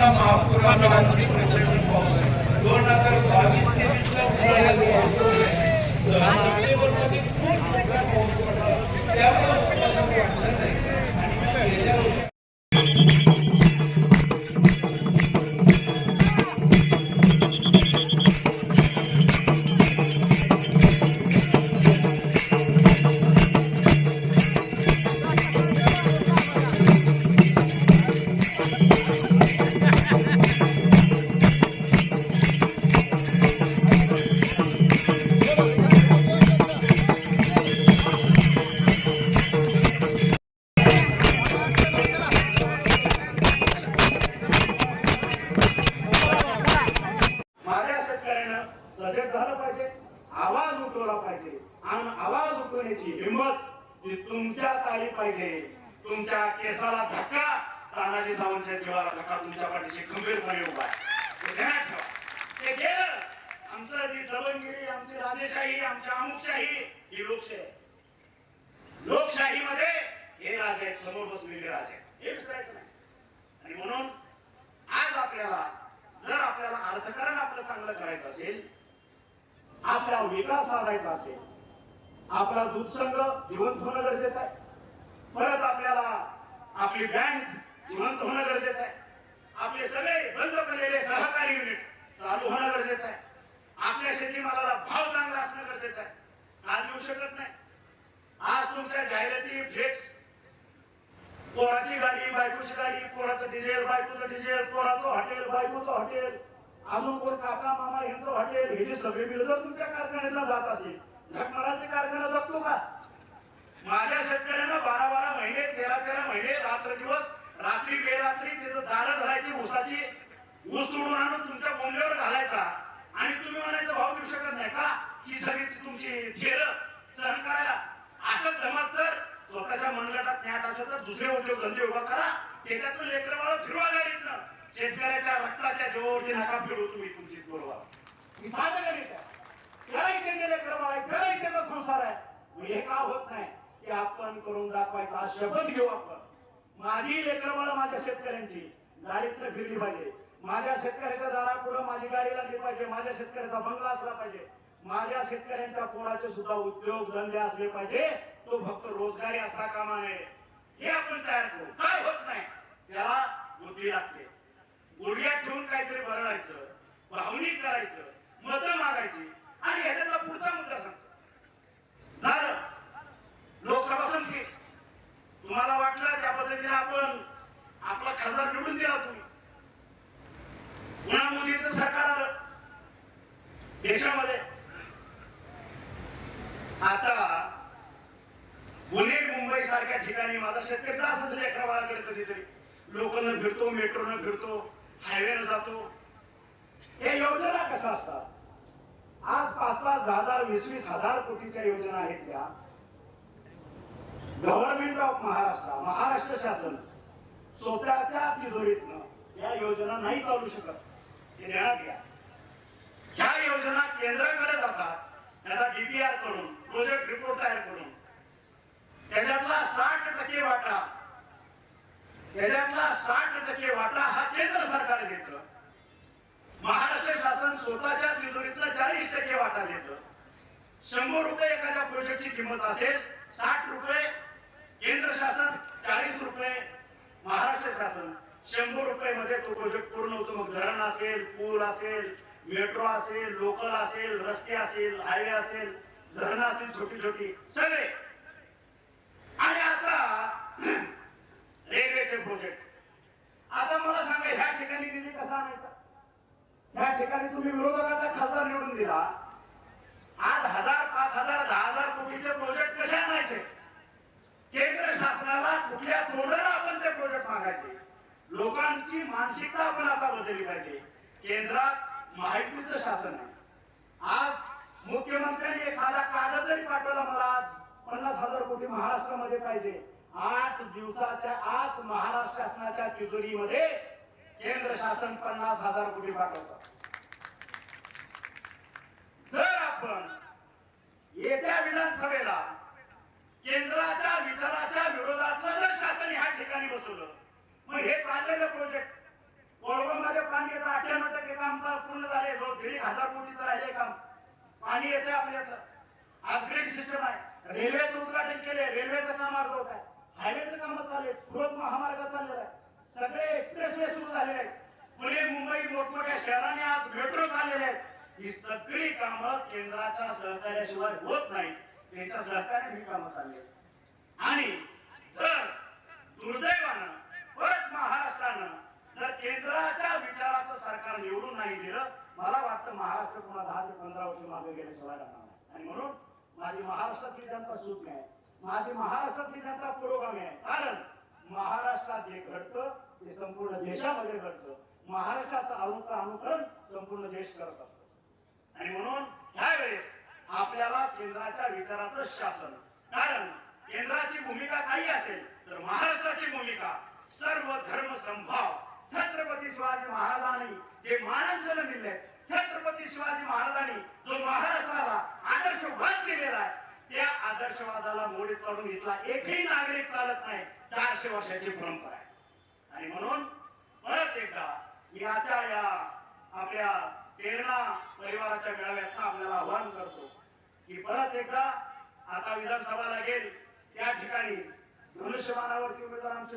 आता महापुरामध्ये दोन हजार बावीस तेवीसला उन्हाळ्यात पाऊस. सजग झालं पाहिजे आवाज उठवला पाहिजे आणि आवाज उठवण्याची हिंमत ही तुमच्यात आली पाहिजे. तुमच्या केसाला धक्का तानाजी सावंतच्या जीवाला धक्का तुमच्या पाठीशी गंभीरपणे उभा आहे. ते गेलं. आमचं ती आमची राजेशाही आमची अमुकशाही ही लोकशाही लोकशाहीमध्ये हे राजे आहेत समोर बसलेले राजे आहेत. हे विसरायचं नाही. आणि म्हणून आज आपल्याला जर आपल्याला अर्थकारण आपलं चांगलं करायचं असेल आपला विकास साधायचा असेल आपला दूधसंग्रह जिवंत होणं गरजेचं आहे. परत आपल्याला आपली बँक जिवंत होणं गरजेचं आहे. आपले सगळे बंद पडलेले सहकारी युनिट चालू होणं गरजेचं आहे. आपल्या शेतीमालाला भाव चांगला असणं गरजेचं आहे. आज देऊ शकत नाही. आज तुमच्या जाहिराती फ्लेक्स पोराची गाडी बायकोची गाडी पोराचं डिझेल बायकोचं डिझेल पोराचं हॉटेल बायकोचं हॉटेल अजून कोण काका मामा यांचं हॉटेल हे जे सगळे बिल जर तुमच्या कारखान्याला जात असेल झक ते कारखाना जगतो का? माझ्या शेतकऱ्यांना बारा बारा महिने तेरा तेरा महिने रात्र दिवस रात्री बेरात्री त्याचं दारं धरायची ऊसाची ऊस तोडून आणून तुमच्या बोंबल्यावर घालायचा. आणि तुम्ही म्हणायचं भाव देऊ शकत नाही का? ही सगळीच तुमची झेर सहन करायला. असं धमक तर स्वतःच्या मनगटात न्याट असं तर दुसरे उद्योगधंदे उभा करा. त्याच्यातून लेकर बाळ फिरवा गाडीतनं. शेतकऱ्याच्या रक्ताच्या जीवावरती नका फिरवू तुम्ही तुमची गोरवा मी साधं गणित आहे. त्यालाही त्याचे लेकर बाळ आहे त्याला त्याचा संसार आहे. हे का होत नाही? की आपण करून दाखवायचा शपथ घेऊ आपण. माझी लेकर बाळ माझ्या शेतकऱ्यांची. गाडीतनं फिरली पाहिजे. माझ्या शेतकऱ्याच्या दारापुढं माझी गाडी लागली पाहिजे. माझ्या शेतकऱ्याचा बंगला असला पाहिजे. माझ्या शेतकऱ्यांच्या पोराचे सुद्धा उद्योग धंदे असले पाहिजे. तो फक्त रोजगारी असला कामा नये हे आपण तयार करू. काय होत नाही? त्याला बुद्धी लागते. गुडघ्यात ठेवून काहीतरी भरडायचं भावनिक करायचं मतं मागायची. आणि ह्याच्यातला पुढचा मुद्दा सांगतो. झालं. लोकसभा संपली. तुम्हाला वाटलं त्या पद्धतीने आपण आपला खासदार निवडून दिला तुम्ही. पुन्हा मोदींचं सरकार आलं. देशामध्ये. आता पुणे मुंबई सारख्या ठिकाणी माझा शेतकरीचा असंच अकरा बाराकडे कधीतरी. लोकांना फिरतो मेट्रोनं फिरतो. हायवेला जातो. हे योजना कशा असतात? आज पाच पाच दहा दहा वीस वीस हजार कोटीच्या योजना आहेत त्या. गव्हर्नमेंट ऑफ महाराष्ट्र महाराष्ट्र शासन स्वतःच्या तिजोरीतनं या योजना नाही चालू शकत. हे ध्यानात घ्या ह्या योजना केंद्राकडे जातात त्याचा डीपीआर करून प्रोजेक्ट रिपोर्ट तयार करून. त्याच्यातला साठ टक्के वाटा त्याच्यातला साठ टक्के वाटा हा केंद्र सरकार स्वतःच्या तिजोरीतनं चाळीस टक्के वाटा देतं शंभर रुपये एखाद्या प्रोजेक्टची किंमत असेल साठ रुपये केंद्र शासन चाळीस रुपये महाराष्ट्र शासन शंभर रुपये मध्ये तो प्रोजेक्ट पूर्ण होतो. मग धरण असेल पूल असेल मेट्रो असेल लोकल असेल रस्ते असेल हायवे असेल धरणं असतील छोटी छोटी सगळे. आणि आता रेल्वेचे प्रोजेक्ट आता मला सांगा ह्या ठिकाणी निधी कसा आणायचा? या ठिकाणी तुम्ही विरोधकाचा खासदार निवडून दिला. आज हजार पाच हजार दहा हजार कोटीचे प्रोजेक्ट कसे आणायचे? केंद्र शासनाला कुठल्या तोंडाला आपण ते प्रोजेक्ट मागायचे? लोकांची मानसिकता आपण आता बदलली पाहिजे. केंद्रात माहितीचं शासन आहे. आज मुख्यमंत्र्यांनी एक साधा कागद जरी पाठवला मला आज पन्नास हजार कोटी महाराष्ट्रामध्ये पाहिजे. आठ दिवसाच्या आत महाराष्ट्र शासनाच्या तिजोरीमध्ये केंद्र शासन पन्नास हजार कोटी पाठवत. जर आपण येत्या विधानसभेला केंद्राच्या विचाराच्या विरोधातलं जर शासन ह्या ठिकाणी बसवलं मग हे चाललेलं प्रोजेक्ट कोळवमध्ये पाण्याचं अठ्ठ्याण्णव टक्के काम पूर्ण झाले दीड हजार कोटीचं राहिले काम. पाणी येते आपल्यातलं आज ग्रीड सिस्टम आहे. रेल्वेचं उद्घाटन केले रेल्वेचं काम अर्धवट आहे हायवेचं काम चालले सुरत महामार्ग चाललेला आहे. सगळे एक्सप्रेस वे सुरू झालेले आहेत. पुणे मुंबई मोठमोठ्या शहराने आज मेट्रो झालेले आहेत. ही सगळी कामं केंद्राच्या सहकार्याशिवाय होत नाही त्यांच्या सहकार्याने ही कामं चालली आहेत. आणि जर दुर्दैवानं परत महाराष्ट्रानं जर केंद्राच्या विचाराचं सरकार निवडून नाही दिलं मला वाटतं महाराष्ट्र पुन्हा दहा ते पंधरा वर्ष मागे गेल्याशिवाय राहणार नाही. आणि म्हणून माझी महाराष्ट्रातली जनता सुख आहे. माझी महाराष्ट्रातली जनता पुरोगामी आहे. कारण महाराष्ट्रात जे घडतं ते संपूर्ण देशामध्ये घडतं. महाराष्ट्राचं अनु अनुकरण संपूर्ण देश करत असतो. आणि म्हणून ह्यावेळेस आपल्याला केंद्राच्या विचाराचं शासन. कारण केंद्राची भूमिका काही असेल तर महाराष्ट्राची भूमिका सर्व धर्म संभाव छत्रपती शिवाजी महाराजांनी जे मानांकन दिले छत्रपती शिवाजी महाराजांनी जो महाराष्ट्राला आदर्शवाद दिलेला आहे त्या आदर्शवादाला मोडीत काढून इथला एकही नागरिक चालत नाही. चारशे वर्षाची परंपरा आहे. आणि म्हणून परत एकदा याच्या या आपल्या प्रेरणा परिवाराच्या मेळाव्यात आपल्याला आवाहन करतो की परत एकदा आता विधानसभा लागेल. त्या ठिकाणी धनुष्यबाणावरती उमेदवार आमचे